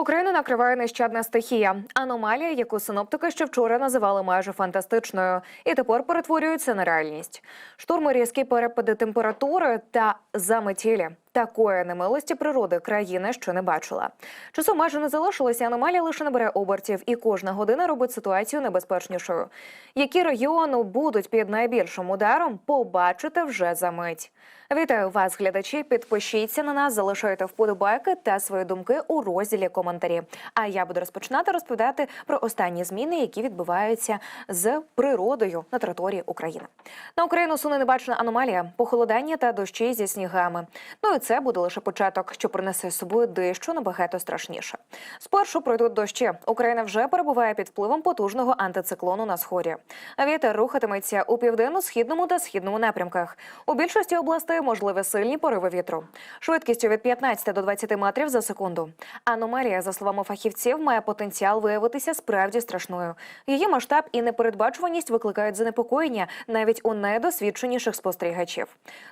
Україну накриває нещадна стихія, аномалія, яку синоптики ще вчора називали майже фантастичною, і тепер перетворюється на реальність. Штурми різкі перепади температури та заметілі. Такої немилості природи країна ще не бачила. Часу майже не залишилося, аномалія лише набере обертів, і кожна година робить ситуацію небезпечнішою. Які регіони будуть під найбільшим ударом, побачите вже за мить. Вітаю вас, глядачі. Підпишіться на нас, залишайте вподобайки та свої думки у розділі коментарі. А я буду розпочинати розповідати про останні зміни, які відбуваються з природою на території України. На Україну суне небачена аномалія, похолодання та дощі зі снігами. Ну і це буде лише початок, що принесе з собою дещо набагато страшніше. Спершу пройдуть дощі. Україна вже перебуває під впливом потужного антициклону на сході. Вітер рухатиметься у південно-східному та східному напрямках. У більшості областей можливі сильні пориви вітру. Швидкістю від 15 до 20 метрів за секунду. Аномалія, за словами фахівців, має потенціал виявитися справді страшною. Її масштаб і непередбачуваність викликають занепокоєння навіть у найдосвідченіших спостерігачів.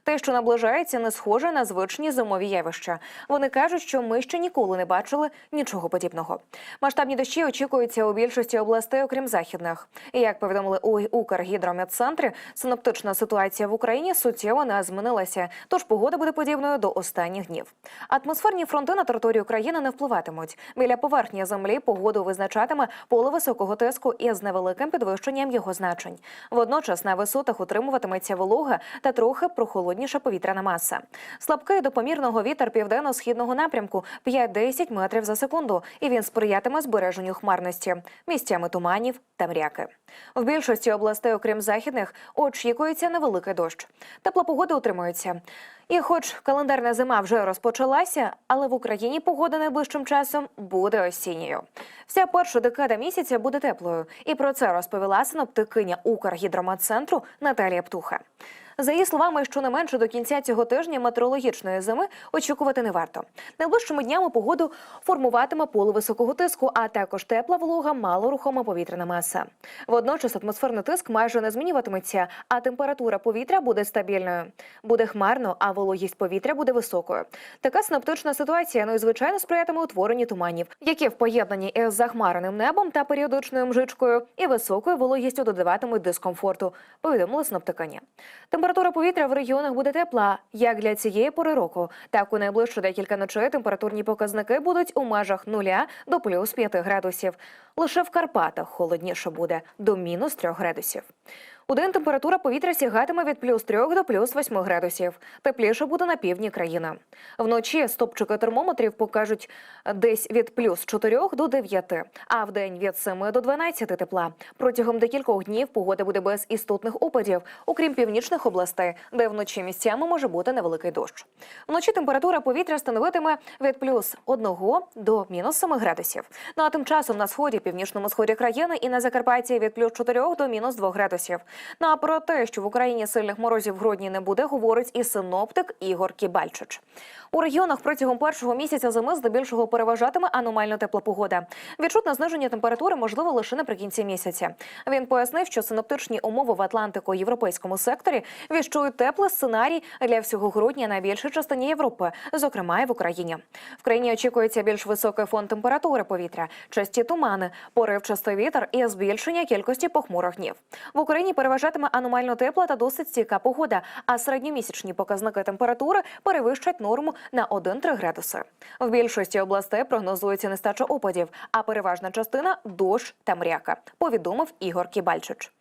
Те, що наближається, не схоже на звичні зимові явища. Вони кажуть, що ми ще ніколи не бачили нічого подібного. Масштабні дощі очікуються у більшості областей, окрім західних. Як повідомили у Укргідрометцентрі, синоптична ситуація в Україні суттєво не змінилася, тож погода буде подібною до останніх днів. Атмосферні фронти на територію країни не впливатимуть. Біля поверхні землі погоду визначатиме поле високого тиску із невеликим підвищенням його значень. Водночас на висотах утримуватиметься волога та трохи прохолодніша повітряна маса. Слабкий до помірного вітер південно-східного напрямку 5-10 метрів за секунду, і він сприятиме збереженню хмарності, місцями туманів та мряки. В більшості областей, окрім західних, очікується невеликий дощ. Тепла погода утримується. І, хоч календарна зима вже розпочалася, але в Україні погода найближчим часом буде осінньою. Вся перша декада місяця буде теплою, і про це розповіла синоптикиня Укргідрометцентру Наталія Птуха. За її словами, щонайменше до кінця цього тижня метеорологічної зими очікувати не варто. Найближчими днями погоду формуватиме поле високого тиску, а також тепла волога, малорухома повітряна маса. Водночас атмосферний тиск майже не змінюватиметься, а температура повітря буде стабільною. Буде хмарно, а вологість повітря буде високою. Така синоптична ситуація ну і звичайно сприятиме утворенню туманів, які в поєднанні із захмареним небом та періодичною мжичкою і високою вологістю додаватимуть дискомфорту. Повідомили синоптикиня. Температура повітря в регіонах буде тепла, як для цієї пори року. Так у найближчі декілька ночей температурні показники будуть у межах нуля до плюс 5 градусів. Лише в Карпатах холодніше буде до мінус 3 градусів. У день температура повітря сягатиме від плюс 3 до плюс 8 градусів. Тепліше буде на півдні країни. Вночі стопчики термометрів покажуть десь від плюс 4 до 9, а в день від 7 до 12 тепла. Протягом декількох днів погода буде без істотних опадів, окрім північних областей, де вночі місцями може бути невеликий дощ. Вночі температура повітря становитиме від плюс 1 до мінус 7 градусів. Ну а тим часом на сході, північному сході країни і на Закарпатті від плюс 4 до мінус 2 градусів. Ну а про те, що в Україні сильних морозів в грудні не буде, говорить і синоптик Ігор Кібальчич. У регіонах протягом першого місяця зими здебільшого переважатиме аномально тепла погода. Відчутне зниження температури можливо лише наприкінці місяця. Він пояснив, що синоптичні умови в Атлантико-європейському секторі віщують теплий сценарій для всього грудня на більшій частині Європи, зокрема і в Україні. В країні очікується більш високий фон температури повітря, часті тумани, поривчастий вітер і збільшення кількості похмурих днів. В Україні переважатиме аномально тепла та досить стійка погода, а середньомісячні показники температури перевищать норму на 1-3 градуси. В більшості областей прогнозується нестача опадів, а переважна частина дощ та мряка, повідомив Ігор Кібальчич.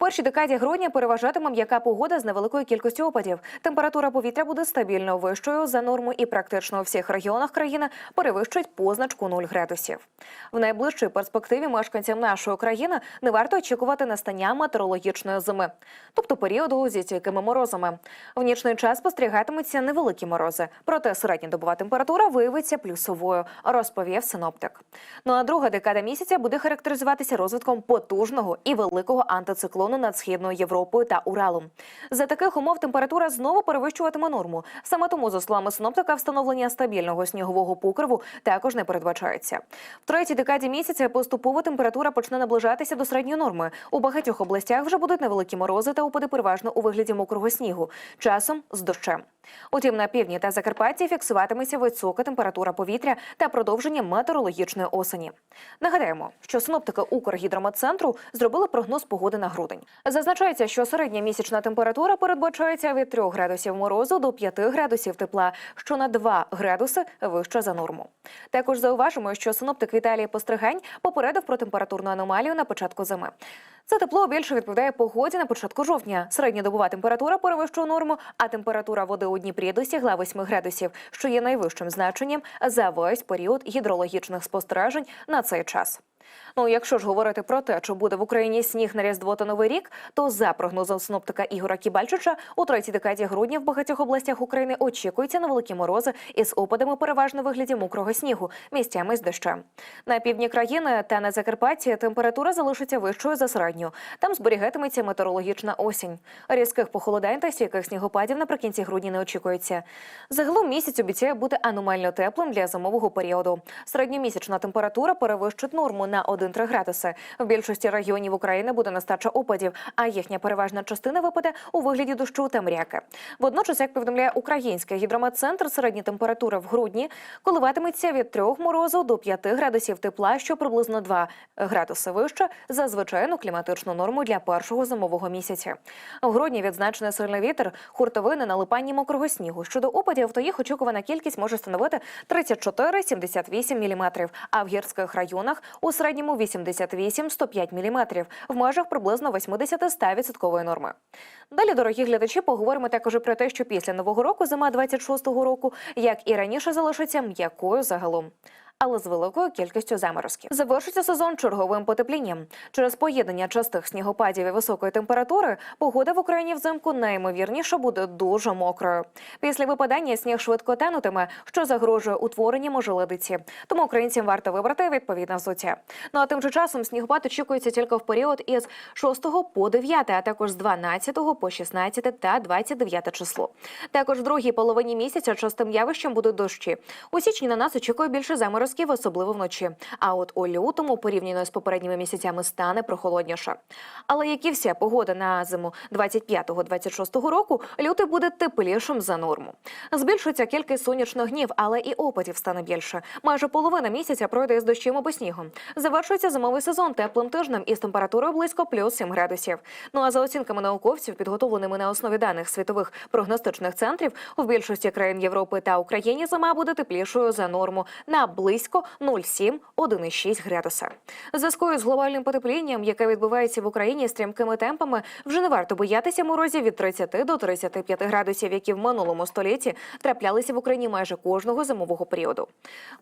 Першій декаді грудня переважатиме м'яка погода з невеликою кількістю опадів. Температура повітря буде стабільно вищою за норму і практично у всіх регіонах країни перевищують позначку 0 градусів. В найближчій перспективі мешканцям нашої країни не варто очікувати настання метеорологічної зими, тобто періоду зі стійкими морозами. В нічний час спостерігатимуться невеликі морози, проте середньодобова температура виявиться плюсовою, розповів синоптик. Ну а друга декада місяця буде характеризуватися розвитком потужного і великого антициклону регіону над східною Європою та Уралом. За таких умов температура знову перевищуватиме норму. Саме тому, за словами синоптика, встановлення стабільного снігового покриву також не передбачається. В третій декаді місяця поступово температура почне наближатися до середньої норми. У багатьох областях вже будуть невеликі морози та опади переважно у вигляді мокрого снігу, часом з дощем. Утім, на півдні та Закарпатті фіксуватиметься висока температура повітря та продовження метеорологічної осені. Нагадаємо, що синоптики Укргідрометцентру зробили прогноз погоди на грудень. Зазначається, що середня місячна температура передбачається від 3 градусів морозу до 5 градусів тепла, що на 2 градуси вище за норму. Також зауважимо, що синоптик Віталій Постригань попередив про температурну аномалію на початку зими. Це тепло більше відповідає погоді на початку жовтня. Середньодобова температура перевищує норму, а температура води у Дніпрі досягла 8 градусів, що є найвищим значенням за весь період гідрологічних спостережень на цей час. Ну, якщо ж говорити про те, чи буде в Україні сніг на Різдво та Новий рік, то за прогнозом синоптика Ігора Кібальчича у третій декаді грудня в багатьох областях України очікуються невеликі морози із опадами переважно вигляді мокрого снігу, місцями з дощем. На півдні країни та на Закарпатті температура залишиться вищою за середню. Там зберігатиметься метеорологічна осінь. Різких похолодань та стійких снігопадів наприкінці грудня не очікується. Загалом місяць обіцяє бути аномально теплим для зимового періоду. Середньомісячна температура перевищить норму на 1-3 градуси. В більшості регіонів України буде нестача опадів, а їхня переважна частина випаде у вигляді дощу та мряки. Водночас, як повідомляє український гідрометцентр, середня температура в грудні коливатиметься від 3 морозу до 5 градусів тепла, що приблизно 2 градуси вище за звичайну кліматичну норму для першого зимового місяця. В грудні відзначений сильний вітер, хуртовини, налипання мокрого снігу. Щодо опадів, то їх очікувана кількість може становити 34-78 мм, а в гірських районах у середньому 88-105 мм, в межах приблизно 80-100% норми. Далі, дорогі глядачі, поговоримо також про те, що після нового року зима 26-го року, як і раніше, залишиться м'якою загалом. Але з великою кількістю заморозків завершиться сезон черговим потеплінням. Через поєднання частих снігопадів і високої температури погода в Україні взимку найімовірніше буде дуже мокрою. Після випадання сніг швидко танутиме, що загрожує утворенням ожеледиці. Тому українцям варто вибрати відповідне взуття. Ну а тим же часом снігопад очікується тільки в період із 6 по 9, а також з 12 по 16 та 29 число. Також в другій половині місяця частим явищем будуть дощі. У січні на нас очікує більше заморозків, особливо вночі. А от у лютому, порівняно з попередніми місяцями, стане прохолодніше. Але як і вся погода на зиму 25-26 року, лютий буде теплішим за норму. Збільшується кількість сонячних днів, але і опадів стане більше. Майже половина місяця пройде із дощем або снігом. Завершується зимовий сезон теплим тижнем із температурою близько плюс 7 градусів. Ну а за оцінками науковців, підготовленими на основі даних світових прогностичних центрів, у більшості країн Європи та Україні зима буде теплішою за норму на близько 0,7-1,6 градуса. Зв'язку з глобальним потеплінням, яке відбувається в Україні стрімкими темпами, вже не варто боятися морозів від 30 до 35 градусів, які в минулому столітті траплялися в Україні майже кожного зимового періоду.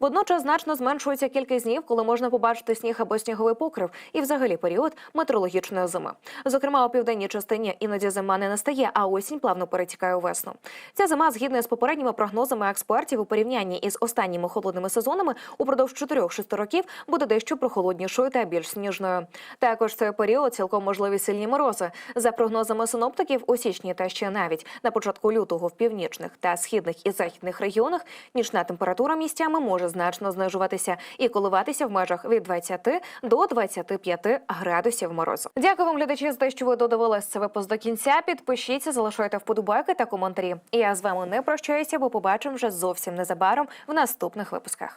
Водночас значно зменшується кількість днів, коли можна побачити сніг або сніговий покрив, і взагалі період метеорологічної зими. Зокрема, у південній частині іноді зима не настає, а осінь плавно перетікає у весну. Ця зима, згідно з попередніми прогнозами експертів у порівнянні із останніми холодними сезонами, упродовж 4-6 років буде дещо прохолоднішою та більш сніжною. Також цей період цілком можливі сильні морози. За прогнозами синоптиків, у січні та ще навіть на початку лютого в північних та східних і західних регіонах нічна температура місцями може значно знижуватися і коливатися в межах від 20 до 25 градусів морозу. Дякую вам, глядачі, за те, що ви додивились це випуск до кінця. Підпишіться, залишайте вподобайки та коментарі. Я з вами не прощаюся, бо побачимо вже зовсім незабаром в наступних випусках.